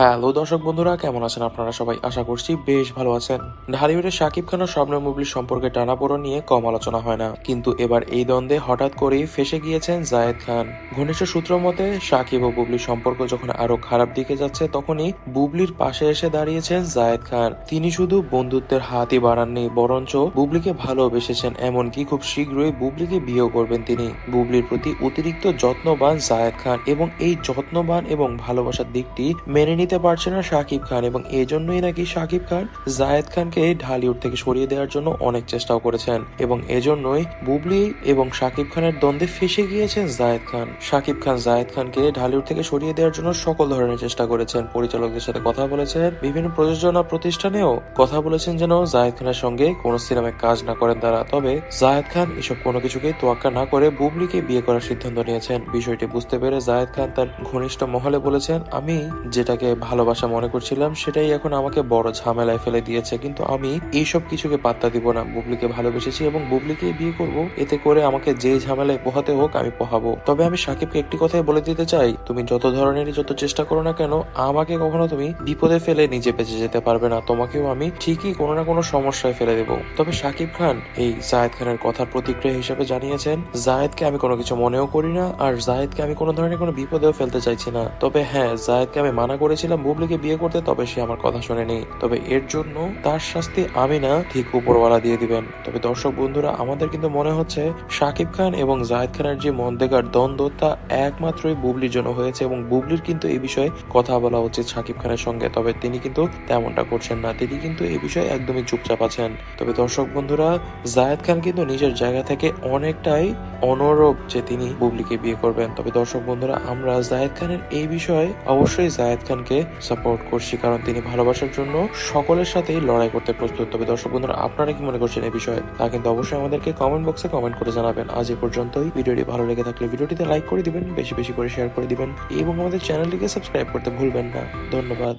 Hello দর্শক বন্ধুরা, কেমন আছেন আপনারা সবাই? আশা করছি বেশ ভালো আছেন। ঢালিউডের শাকিব খান ও স্বপ্ন মুবলির সম্পর্কে টানাপোড়ন নিয়ে কম আলোচনা হয় না। কিন্তু এবার এই দ্বন্দ্বে হঠাৎ করেই ফেসে গিয়েছেন জায়েদ খান। ঘনিষ্ঠ সূত্র মতে, শাকিব ও বুবলির সম্পর্ক যখন আরও খারাপ দিকে যাচ্ছে, তখনই বুবলির পাশে এসে দাঁড়িয়েছেন জায়েদ খান। তিনি শুধু বন্ধুত্বের হাতই বাড়াননি, বরঞ্চ বুবলিকে ভালোবেসেছেন। এমনকি খুব শীঘ্রই বুবলিকে বিয়েও করবেন তিনি। বুবলির প্রতি অতিরিক্ত যত্নবান জায়েদ খান এবং এই যত্নবান এবং ভালোবাসার দিকটি মেনে নিতে পারছে না শাকিব খান এবং এই জন্যই নাকি শাকিব খান জায়েদ খানকে ঢালিউড থেকে সরিয়ে দেওয়ার জন্য অনেক চেষ্টাও করেছেন এবং এজন্যই বুবলি এবং শাকিব খানের দ্বন্দ্বে ফেসে গিয়েছেন জায়েদ খান। শাকিব খান জায়েদ খানকে ঢালিউড থেকে সরিয়ে দেওয়ার জন্য সকল ধরনের চেষ্টা করেছেন। পরিচালকদের সাথে কথা বলেছেন, বিভিন্ন প্রযোজনা প্রতিষ্ঠানেও কথা বলেছেন যেন জায়েদ খানের সঙ্গে কোনো সিনেমায় কাজ না করেন তারা। তবে জায়েদ খান এসব কোনো কিছুকে তোয়াক্কা না করে বুবলিকে বিয়ে করার সিদ্ধান্ত নিয়েছেন। বিষয়টি বুঝতে পেরে জায়েদ খান তার ঘনিষ্ঠ মহলে বলেছেন, আমি যেটাকে ভালোবাসা মনে করছিলাম, সেটাই এখন আমাকে বড় ঝামেলায় ফেলে দিয়েছে। কিন্তু আমি এইসব কিছুকে পাত্তা দিব না। বুবলিকে ভালোবেসেছি এবং বুবলিকে বিয়ে করব। এতে করে আমাকে যে ঝামেলায় পোহাতে হোক, আমি পোহাবো। তবে আমি সাকিবকে একটি কথাই বলে দিতে চাই, তুমি যত ধরনেরই যত চেষ্টা করো না কেন, আমাকে কখনো তুমি বিপদে ফেলে নিজে বেঁচে যেতে পারবে না। তোমাকেও আমি ঠিকই কোনো না কোনো সমস্যায় ফেলে দেব। তবে সাকিব খান এই জায়েদ খানের কথার প্রতিক্রিয়া হিসেবে জানিয়েছেন, জায়েদকে আমি কোনো কিছু মনেও করি না, আর জায়েদকে আমি কোনো ধরনের কোনো বিপদেও ফেলতে চাইছি না। তবে হ্যাঁ জায়েদকে আমি মানা করেছিলাম বুবলিকে বিয়ে করতে? তবে সে আমার কথা শুনেনি। তবে এর জন্য তার শাস্তি আমি না ঠিক উপরওয়ালা দিয়ে দিবেন। তবে দর্শক বন্ধুরা, আমাদের কিন্তু মনে হচ্ছে শাকিব খান এবং জায়েদ খানের যে মন্দেগার দ্বন্দ্ব, তা একমাত্রই বুবলির জন্য হয়েছে এবং বুবলির কিন্তু এই বিষয়ে কথা বলা উচিত শাকিব খানের সঙ্গে। তবে তিনি কিন্তু তেমনটা করছেন না। তিনি কিন্তু এই বিষয়ে একদমই চুপচাপ আছেন। তবে দর্শক বন্ধুরা জায়েদ খান কিন্তু নিজের জায়গা থেকে অনেকটাই অনরব যে তিনি বুবলিকে বিয়ে করবেন। তবে দর্শক বন্ধুরা, আমরা জায়েদ খানের এই বিষয়ে অবশ্যই জায়েদ খানকে সাপোর্ট করছি কারণ তিনি ভালোবাসার জন্য সকলের সাথেই লড়াই করতে প্রস্তুত। তবে দর্শক বন্ধুরা, আপনারা কি মনে করছেন এই বিষয়ে? তা কিন্তু অবশ্যই আমাদেরকে কমেন্ট বক্সে কমেন্ট করে জানাবেন। আজ এ পর্যন্তই। ভিডিওটি ভালো লেগে থাকলে ভিডিওটিতে লাইক করে দিবেন, বেশি বেশি করে শেয়ার করে দিবেন এবং আমাদের চ্যানেলটিকে সাবস্ক্রাইব করতে ভুলবেন না। ধন্যবাদ।